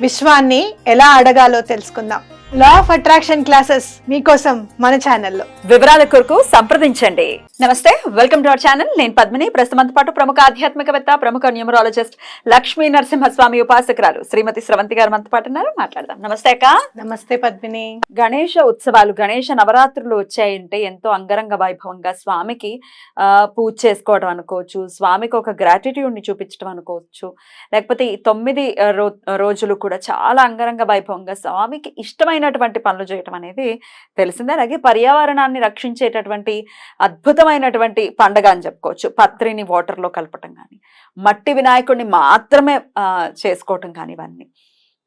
విశ్వాన్ని ఎలా అడగాలో తెలుసుకుందాం. లా ఆఫ్ అట్రాక్షన్ క్లాసెస్ మీకోసం మన ఛానల్లో వివరాల కొరకు సంప్రదించండి. నమస్తే వెల్కమ్ టు అవర్ ఛానల్ నేను పద్మిని. ప్రస్తుతంతో పాటు ప్రముఖ ఆధ్యాత్మికవేత్త ప్రముఖ న్యూమరాలజిస్ట్ లక్ష్మీ నరసింహస్వామి ఉపాసకురాలు శ్రీమతి స్రవంతి గారు మనతో పాటు ఉన్నారు. మాట్లాడదాం. నమస్తే అక్క. నమస్తే పద్మిని. గణేష ఉత్సవాలు గణేష నవరాత్రులు వచ్చాయంటే ఎంతో అంగరంగ వైభవంగా స్వామికి పూజ చేసుకోవడం అనుకోవచ్చు స్వామికి ఒక gratitude ని చూపించడం అనుకోవచ్చు. లేకపోతే ఈ తొమ్మిది రోజులు కూడా చాలా అంగరంగ వైభవంగా స్వామికి ఇష్టమైనటువంటి పనులు చేయటం అనేది తెలిసిందే. అలాగే పర్యావరణాన్ని రక్షించేటటువంటి అద్భుతమైనటువంటి పండగ అని చెప్పుకోవచ్చు. పత్రిని వాటర్లో కలపటం కానీ మట్టి వినాయకుడిని మాత్రమే చేసుకోవటం కానీ ఇవన్నీ.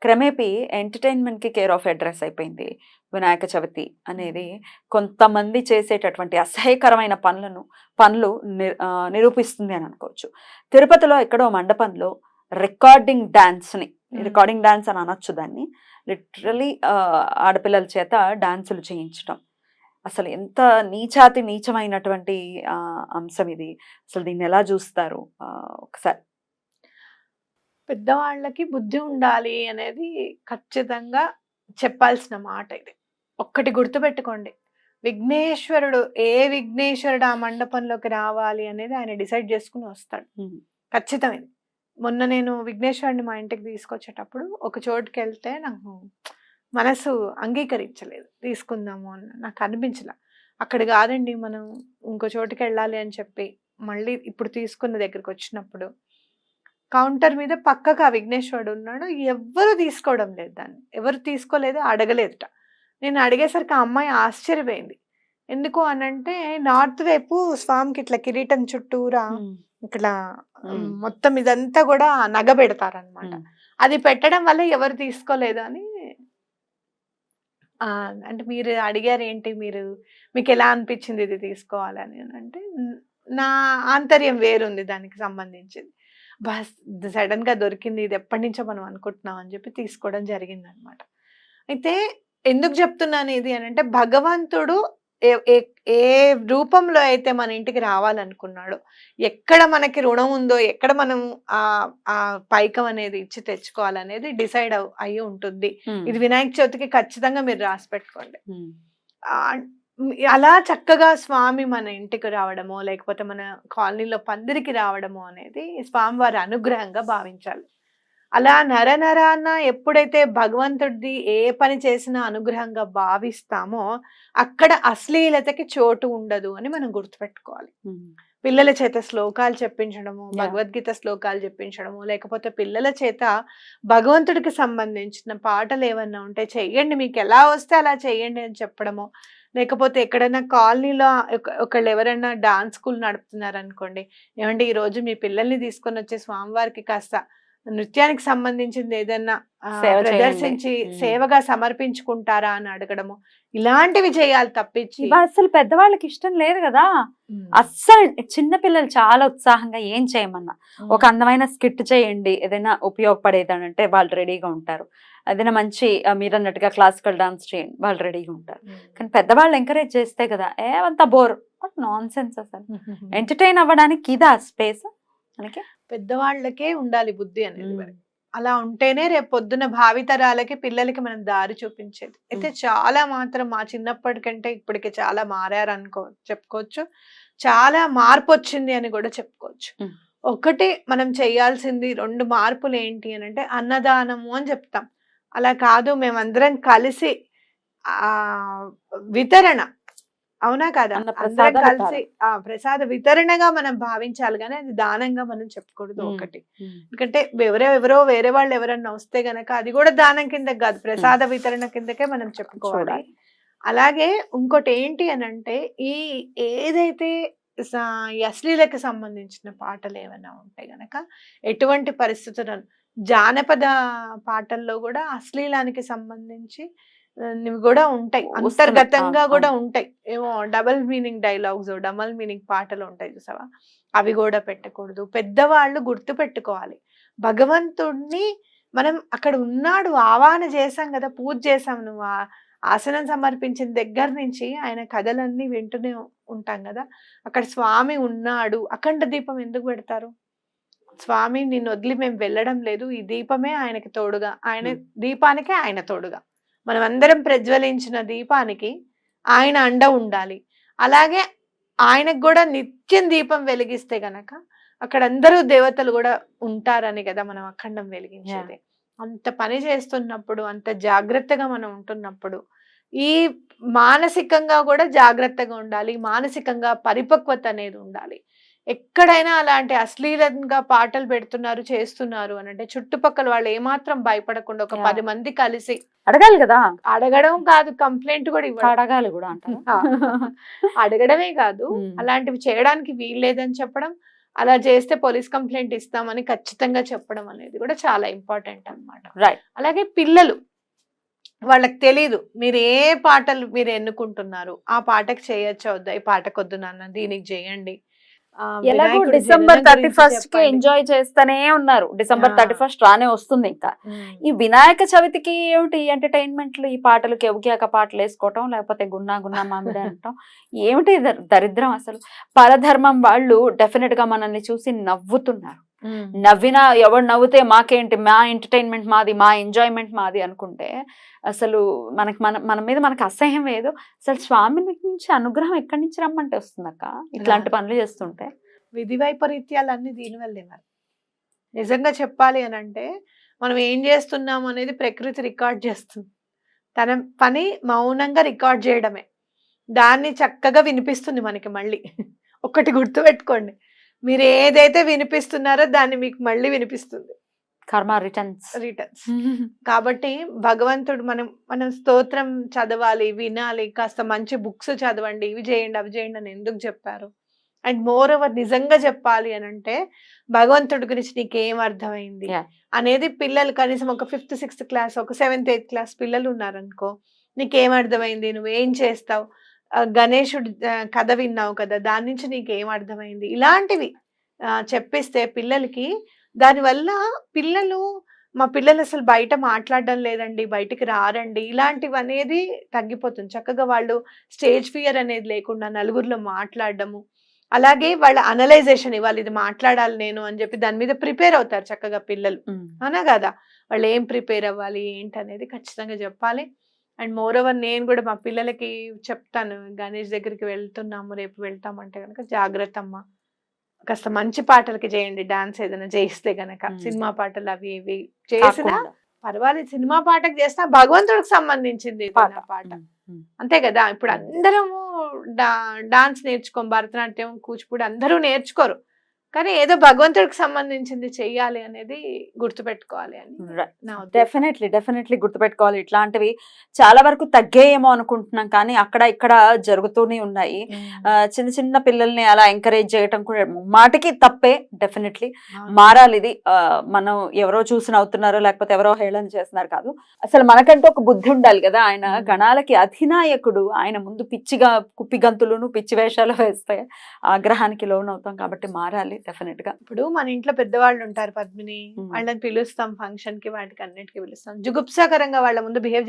క్రమేపీ ఎంటర్టైన్మెంట్కి కేర్ ఆఫ్ అడ్రస్ అయిపోయింది వినాయక చవితి అనేది. కొంతమంది చేసేటటువంటి అసహ్యకరమైన పనులను పనులు నిరూపిస్తుంది అని అనుకోవచ్చు. తిరుపతిలో ఎక్కడో మండపంలో రికార్డింగ్ Hmm. రికార్డింగ్ డాన్స్ అని అనొచ్చు దాన్ని. లిటరలీ ఆడపిల్లల చేత డాన్సులు చేయించడం అసలు ఎంత నీచాతి నీచమైనటువంటి అంశం ఇది. అసలు దీన్ని ఎలా చూస్తారు? ఒకసారి. పెద్దవాళ్ళకి బుద్ధి ఉండాలి అనేది ఖచ్చితంగా చెప్పాల్సిన మాట ఇది. ఒక్కటి గుర్తుపెట్టుకోండి. విఘ్నేశ్వరుడు ఏ విఘ్నేశ్వరుడు ఆ మండపంలోకి రావాలి అనేది ఆయన డిసైడ్ చేసుకుని వస్తాడు. Hmm. మొన్న నేను విఘ్నేశ్వరుని మా ఇంటికి తీసుకొచ్చేటప్పుడు ఒక చోటుకి వెళ్తే నాకు మనసు అంగీకరించలేదు. తీసుకుందాము అని నాకు అనిపించలే. అక్కడ కాదండి మనం ఇంకో చోటుకి వెళ్ళాలి అని చెప్పి మళ్ళీ ఇప్పుడు తీసుకున్న దగ్గరికి వచ్చినప్పుడు కౌంటర్ మీద పక్కకు ఆ విఘ్నేశ్వరుడు ఉన్నాడు. ఎవ్వరు తీసుకోవడం లేదు దాన్ని. ఎవరు తీసుకోలేదు అడగలేదుట. నేను అడిగేసరికి ఆ అమ్మాయి ఆశ్చర్యపోయింది. ఎందుకు అనంటే నార్త్ వైపు స్వామికి ఇట్లా కిరీటం చుట్టూరా ఇట్లా. మొత్తం ఇదంతా కూడా నగ పెడతారనమాట. అది పెట్టడం వల్ల ఎవరు తీసుకోలేదు అని ఆ, అంటే మీరు అడిగారు ఏంటి మీరు మీకు ఎలా అనిపించింది ఇది తీసుకోవాలని అంటే "న- నా ఆంతర్యం వేరుంది దానికి సంబంధించింది. బస్ సడన్గా దొరికింది ఇది ఎప్పటి నుంచో మనం అనుకుంటున్నాం అని చెప్పి తీసుకోవడం జరిగింది అనమాట అయితే ఎందుకు చెప్తున్నాను ఇది అని అంటే భగవంతుడు ఏ- ఏ- రూపంలో అయితే మన ఇంటికి రావాలనుకున్నాడో ఎక్కడ మనకి రుణం ఉందో ఎక్కడ మనం ఆ ఆ పైకం అనేది ఇచ్చి తెచ్చుకోవాలనేది డిసైడ్ అయ్యి ఉంటుంది. ఇది వినాయక చవితికి ఖచ్చితంగా మీరు రాసి పెట్టుకోండి. అలా చక్కగా స్వామి మన ఇంటికి రావడమో లేకపోతే మన కాలనీలో పందిరికి రావడమో అనేది స్వామివారి అనుగ్రహంగా భావించాలి. అలా నర నరాన ఎప్పుడైతే భగవంతుడిది ఏ పని చేసినా అనుగ్రహంగా భావిస్తామో అక్కడ అశ్లీలతకి చోటు ఉండదు అని మనం గుర్తుపెట్టుకోవాలి. పిల్లల చేత శ్లోకాలు చెప్పించడము. భగవద్గీత శ్లోకాలు చెప్పించడము లేకపోతే పిల్లల చేత భగవంతుడికి సంబంధించిన పాటలు ఏమన్నా ఉంటే చెయ్యండి మీకు ఎలా వస్తే అలా చెయ్యండి అని చెప్పడము లేకపోతే ఎక్కడైనా కాలనీలో ఒక- ఒకళ్ళు ఎవరైనా డాన్స్ స్కూల్ నడుపుతున్నారు అనుకోండి ఏమండి ఈ రోజు మీ పిల్లల్ని తీసుకొని వచ్చే స్వామివారికి కాస్త నృత్యానికి సంబంధించింది ఏదైనా. ప్రదర్శించి. సేవగా సమర్పించుకుంటారా అని అడగడము. ఇలాంటివి చేయాలి తప్పించి. అసలు పెద్దవాళ్ళకి ఇష్టం లేదు కదా. అస్సలు చిన్న పిల్లలు చాలా ఉత్సాహంగా ఏం చేయమన్నా. ఒక అందమైన స్కిట్ చేయండి. ఏదైనా ఉపయోగపడేది అని అంటే వాళ్ళు రెడీగా ఉంటారు. ఏదైనా మంచి మీరు అన్నట్టుగా క్లాసికల్ డాన్స్ చేయండి. వాళ్ళు రెడీగా ఉంటారు. కానీ పెద్దవాళ్ళు ఎంకరేజ్ చేస్తే కదా ఏమంత బోర్. నాన్ సెన్స్ అసలు. ఎంటర్టైన్ అవ్వడానికి ఇదా స్పేస్? మనకి పెద్దవాళ్ళకే ఉండాలి బుద్ధి అనేది అలా ఉంటేనే రేపు పొద్దున భావితరాలకి పిల్లలకి మనం దారి చూపించేది. అయితే చాలా మాత్రం మా చిన్నప్పటికంటే ఇప్పటికి చాలా మారారు అనుకో చెప్పుకోవచ్చు. చాలా మార్పు వచ్చింది అని కూడా చెప్పుకోవచ్చు. ఒకటి మనం చేయాల్సింది రెండు మార్పులు ఏంటి అని అంటే అన్నదానము అని చెప్తాం. అలా కాదు మేమందరం కలిసి ఆ వితరణ అవునా కదా అందరం కలిసి ఆ ప్రసాద వితరణగా మనం భావించాలి కానీ అది దానంగా మనం చెప్పకూడదు. ఒకటి ఎందుకంటే ఎవరో ఎవరో వేరే వాళ్ళు ఎవరన్నా వస్తే గనక అది కూడా దానం కింద కాదు ప్రసాద వితరణ కిందకే మనం చెప్పుకోవాలి. అలాగే ఇంకోటి ఏంటి అని అంటే ఈ ఏదైతే అశ్లీలకి సంబంధించిన పాటలు ఏమైనా ఉంటాయి గనక ఎటువంటి పరిస్థితులను జానపద పాటల్లో కూడా అశ్లీలానికి సంబంధించి కూడా ఉంటాయి. అంతర్గతంగా కూడా. ఉంటాయి. ఏమో double meaning dialogues double meaning పాటలు ఉంటాయి చూసావా? అవి కూడా పెట్టకూడదు. పెద్దవాళ్ళు గుర్తు పెట్టుకోవాలి. భగవంతుడిని మనం అక్కడ ఉన్నాడు ఆవాహన చేశాం కదా పూజ చేసాం నువ్వు ఆసనం సమర్పించిన దగ్గర నుంచి ఆయన కథలన్నీ వింటూనే ఉంటాం కదా. అక్కడ స్వామి ఉన్నాడు. అఖండ దీపం ఎందుకు పెడతారు? స్వామి నిన్ను వదిలి మేము వెళ్ళడం లేదు. ఈ దీపమే ఆయనకి తోడుగా. ఆయన. దీపానికే ఆయన తోడుగా. మనం అందరం ప్రజ్వలించిన దీపానికి ఆయన అండ ఉండాలి. అలాగే ఆయనకు కూడా నిత్యం దీపం వెలిగిస్తే గనక అక్కడ అందరూ దేవతలు కూడా ఉంటారని కదా మనం అఖండం వెలిగించేది. అంత పని చేస్తున్నప్పుడు అంత జాగ్రత్తగా మనం ఉంటున్నప్పుడు ఈ మానసికంగా కూడా జాగ్రత్తగా ఉండాలి మానసికంగా పరిపక్వత అనేది ఉండాలి. ఎక్కడైనా అలాంటి అశ్లీలంగా పాటలు పెడుతున్నారు చేస్తున్నారు అని అంటే చుట్టుపక్కల వాళ్ళు ఏమాత్రం భయపడకుండా ఒక. పది మంది కలిసి అడగాలి కదా అడగడం కాదు కంప్లైంట్ కూడా ఇవ్వడం అడగాలి కూడా అడగడమే కాదు. అలాంటివి చేయడానికి వీల్లేదని చెప్పడం అలా చేస్తే పోలీస్ కంప్లైంట్ ఇస్తామని ఖచ్చితంగా చెప్పడం అనేది కూడా చాలా ఇంపార్టెంట్ అన్నమాట Right. అలాగే పిల్లలు వాళ్ళకి తెలీదు మీరు ఏ పాటలు మీరు ఎన్నుకుంటున్నారు ఆ పాటకు చేయొచ్చా వద్దా ఈ పాటకు వద్దు నాన్న దీనికి చేయండి ఎలాగో డిసెంబర్ థర్టీ ఫస్ట్కి. ఎంజాయ్ చేస్తూనే ఉన్నారు డిసెంబర్. థర్టీ ఫస్ట్ రానే వస్తుంది ఇంకా. ఈ వినాయక చవితికి ఏమిటి ఎంటర్టైన్మెంట్లు ఈ పాటలు కెవకియాక పాటలు వేసుకోవటం లేకపోతే గున్నా గున్నా మామిడి అంటాం ఏమిటి దర్- దరిద్రం అసలు పరధర్మం వాళ్ళు డెఫినెట్గా మనల్ని చూసి నవ్వుతున్నారు. నవ్వినా ఎవడు నవ్వుతే మాకేంటి మా ఎంటర్టైన్మెంట్ మాది మా ఎంజాయ్మెంట్ మాది అనుకుంటే అసలు మనకి మన మన మీద మనకు అసహ్యం ఏదో అసలు స్వామి నుంచి అనుగ్రహం ఎక్కడి నుంచి రమ్మంటే వస్తుందక్క? ఇట్లాంటి. పనులు చేస్తుంటే. విధి వైపరీత్యాలన్నీ దీనివల్లే మరి. నిజంగా చెప్పాలి అని అంటే మనం ఏం చేస్తున్నాం అనేది ప్రకృతి రికార్డ్ చేస్తుంది. తన పని మౌనంగా రికార్డ్ చేయడమే. దాన్ని చక్కగా వినిపిస్తుంది మనకి మళ్ళీ. ఒకటి గుర్తుపెట్టుకోండి. మీరు ఏదైతే వినిపిస్తున్నారో దాన్ని మీకు మళ్ళీ వినిపిస్తుంది. కర్మ రిటర్న్స్. రిటర్న్స్. కాబట్టి భగవంతుడు మనం మనం స్తోత్రం చదవాలి వినాలి కాస్త మంచి బుక్స్ చదవండి ఇవి చేయండి అవి చేయండి అని ఎందుకు చెప్పారు? అండ్ మోర్ ఓవర్ నిజంగా చెప్పాలి అని అంటే భగవంతుడి గురించి నీకేం అర్థమైంది. అనేది పిల్లలు కనీసం ఒక ఫిఫ్త్ సిక్స్త్ క్లాస్ ఒక సెవెంత్ ఎయిత్ క్లాస్ పిల్లలు ఉన్నారనుకో నీకేం అర్థమైంది? నువ్వేం చేస్తావు? గణేశుడి ఆ, కథ విన్నావు కదా దాని నుంచి నీకేం అర్థమైంది? ఇలాంటివి చెప్పిస్తే పిల్లలకి దానివల్ల పిల్లలు మా పిల్లలు అసలు బయట మాట్లాడడం లేదండి బయటికి రారండి. ఇలాంటివి అనేది తగ్గిపోతుంది. చక్కగా వాళ్ళు స్టేజ్ ఫియర్ అనేది లేకుండా నలుగురిలో మాట్లాడడము. అలాగే వాళ్ళ అనలైజేషన్ ఇవ్వాలి ఇది మాట్లాడాలి నేను అని చెప్పి దాని మీద ప్రిపేర్ అవుతారు చక్కగా పిల్లలు. అవునా కదా? వాళ్ళు ఏం ప్రిపేర్ అవ్వాలి ఏంటి అనేది ఖచ్చితంగా చెప్పాలి. అండ్ మోర్ ఓవర్ నేను కూడా మా పిల్లలకి చెప్తాను గణేష్ దగ్గరికి వెళ్తున్నాము రేపు వెళ్తామంటే కనుక జాగ్రత్త అమ్మా కాస్త మంచి పాటలకి చేయండి డాన్స్ ఏదైనా చేస్తే గనక. సినిమా పాటలు అవి ఇవి చేసినా పర్వాలేదు సినిమా పాటకు చేసినా భగవంతుడికి సంబంధించింది పాట. అంతే కదా ఇప్పుడు అందరము డాన్స్ నేర్చుకోం భరతనాట్యం కూచిపూడి అందరూ నేర్చుకోరు. కానీ ఏదో భగవంతుడికి సంబంధించింది చెయ్యాలి అనేది గుర్తుపెట్టుకోవాలి అని. డెఫినెట్లీ డెఫినెట్లీ గుర్తుపెట్టుకోవాలి. ఇట్లాంటివి చాలా వరకు తగ్గేయేమో అనుకుంటున్నాం కానీ అక్కడ ఇక్కడ జరుగుతూనే ఉన్నాయి. ఆ, చిన్న చిన్న పిల్లల్ని అలా ఎంకరేజ్ చేయటం కూడా మాటికి తప్పే డెఫినెట్లీ. మారాలి ఇది. మనం ఎవరో చూసి నవ్వుతున్నారో లేకపోతే ఎవరో హేళన చేస్తున్నారు కాదు. అసలు మనకంటూ ఒక బుద్ధి ఉండాలి కదా. ఆయన. గణాలకి అధినాయకుడు. ఆయన ముందు పిచ్చిగా కుప్పి గంతులను పిచ్చి వేషాలు వేస్తే ఆగ్రహానికి లోనవుతాం కాబట్టి మారాలి. డెఫినెట్గా ఇప్పుడు మన ఇంట్లో పెద్దవాళ్ళు ఉంటారు పద్మిని మ్మ్. వాళ్ళని పిలుస్తాం ఫంక్షన్కి వాటికి అన్నిటికి పిలుస్తాం జుగుప్సాకరంగా వాళ్ళ ముందు బిహేవ్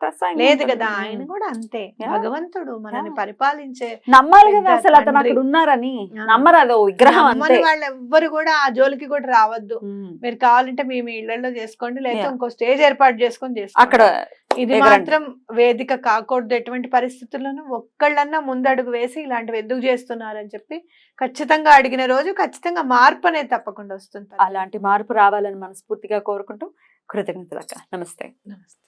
ప్రసంగం లేదు. కదా. ఆయన కూడా అంతే. భగవంతుడు మనల్ని Yeah. పరిపాలించే నమ్మాలి కదా అసలు అతను. అక్కడ ఉన్నారని. నమ్మరు అదో విగ్రహం నమ్మని వాళ్ళు ఎవ్వరు కూడా ఆ జోలికి కూడా రావద్దు మ్మ్. మీరు కావాలంటే మీ మీ ఇళ్ళలో చేసుకోండి లేకపోతే. ఇంకో స్టేజ్ ఏర్పాటు చేసుకొని చేసుకోండి అక్కడ ఇది. మాత్రం వేదిక కాకూడదు ఎటువంటి పరిస్థితుల్లోనూ. ఒక్కళ్ళన్నా ముందడుగు వేసి ఇలాంటివి ఎందుకు చేస్తున్నారని చెప్పి ఖచ్చితంగా అడిగిన రోజు ఖచ్చితంగా మార్పు అనేది తప్పకుండా వస్తుంది. అలాంటి మార్పు రావాలని మనస్ఫూర్తిగా కోరుకుంటూ కృతజ్ఞతలు అక్క. నమస్తే. నమస్తే.